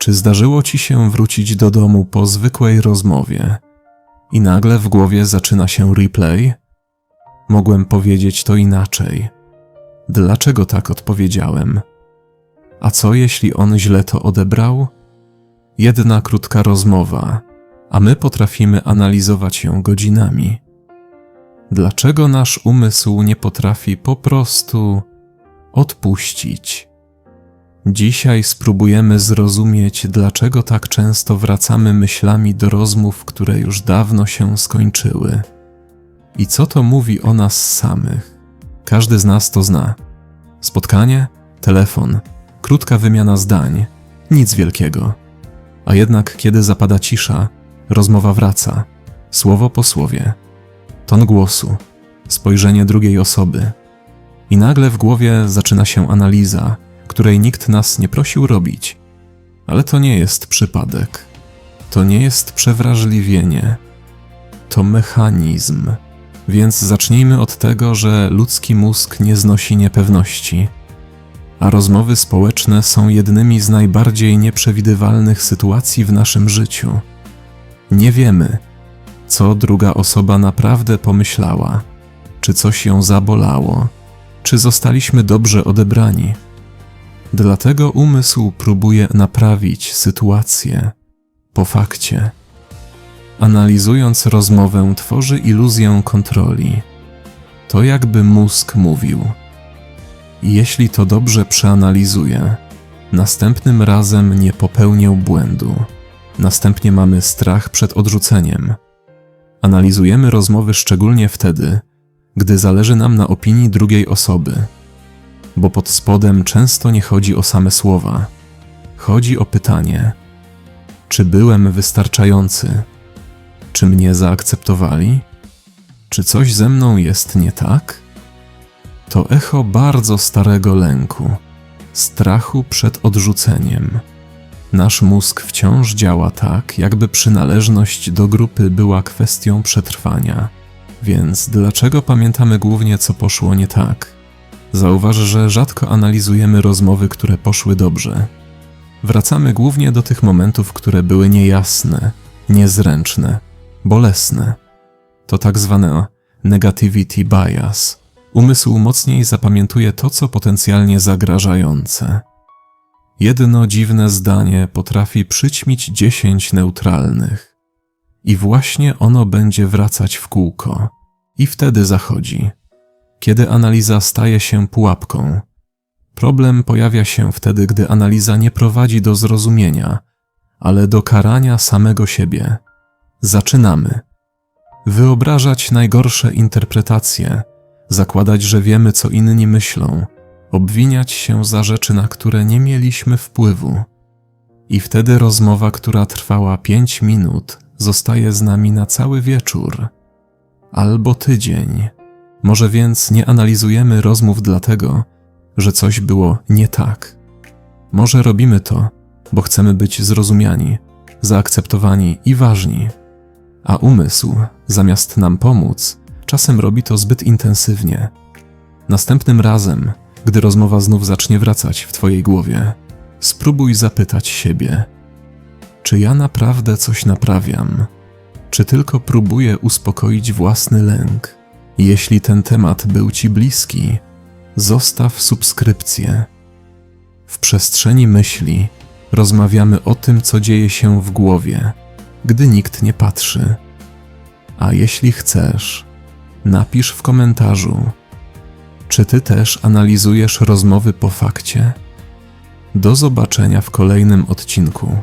Czy zdarzyło ci się wrócić do domu po zwykłej rozmowie i nagle w głowie zaczyna się replay? Mogłem powiedzieć to inaczej. Dlaczego tak odpowiedziałem? A co jeśli on źle to odebrał? Jedna krótka rozmowa, a my potrafimy analizować ją godzinami. Dlaczego nasz umysł nie potrafi po prostu odpuścić? Dzisiaj spróbujemy zrozumieć, dlaczego tak często wracamy myślami do rozmów, które już dawno się skończyły. I co to mówi o nas samych? Każdy z nas to zna. Spotkanie, telefon, krótka wymiana zdań, nic wielkiego. A jednak, kiedy zapada cisza, rozmowa wraca, słowo po słowie, ton głosu, spojrzenie drugiej osoby. I nagle w głowie zaczyna się analiza, której nikt nas nie prosił robić. Ale to nie jest przypadek. To nie jest przewrażliwienie. To mechanizm. Więc zacznijmy od tego, że ludzki mózg nie znosi niepewności, a rozmowy społeczne są jednymi z najbardziej nieprzewidywalnych sytuacji w naszym życiu. Nie wiemy, co druga osoba naprawdę pomyślała, czy coś ją zabolało, czy zostaliśmy dobrze odebrani. Dlatego umysł próbuje naprawić sytuację po fakcie. Analizując rozmowę, tworzy iluzję kontroli. To jakby mózg mówił: Jeśli to dobrze przeanalizuję, następnym razem nie popełnię błędu. Następnie mamy strach przed odrzuceniem. Analizujemy rozmowy szczególnie wtedy, gdy zależy nam na opinii drugiej osoby, bo pod spodem często nie chodzi o same słowa. Chodzi o pytanie: czy byłem wystarczający? Czy mnie zaakceptowali? Czy coś ze mną jest nie tak? To echo bardzo starego lęku, strachu przed odrzuceniem. Nasz mózg wciąż działa tak, jakby przynależność do grupy była kwestią przetrwania. Więc dlaczego pamiętamy głównie, co poszło nie tak? Zauważ, że rzadko analizujemy rozmowy, które poszły dobrze. Wracamy głównie do tych momentów, które były niejasne, niezręczne, bolesne. To tak zwane negativity bias. Umysł mocniej zapamiętuje to, co potencjalnie zagrażające. Jedno dziwne zdanie potrafi przyćmić dziesięć neutralnych. I właśnie ono będzie wracać w kółko. I wtedy zachodzi. Kiedy analiza staje się pułapką. Problem pojawia się wtedy, gdy analiza nie prowadzi do zrozumienia, ale do karania samego siebie. Zaczynamy. Wyobrażać najgorsze interpretacje, zakładać, że wiemy, co inni myślą, obwiniać się za rzeczy, na które nie mieliśmy wpływu. I wtedy rozmowa, która trwała pięć minut, zostaje z nami na cały wieczór albo tydzień. Może więc nie analizujemy rozmów dlatego, że coś było nie tak. Może robimy to, bo chcemy być zrozumiani, zaakceptowani i ważni. A umysł, zamiast nam pomóc, czasem robi to zbyt intensywnie. Następnym razem, gdy rozmowa znów zacznie wracać w Twojej głowie, spróbuj zapytać siebie: Czy ja naprawdę coś naprawiam? Czy tylko próbuję uspokoić własny lęk? Jeśli ten temat był Ci bliski, zostaw subskrypcję. W przestrzeni myśli rozmawiamy o tym, co dzieje się w głowie, gdy nikt nie patrzy. A jeśli chcesz, napisz w komentarzu, czy ty też analizujesz rozmowy po fakcie? Do zobaczenia w kolejnym odcinku.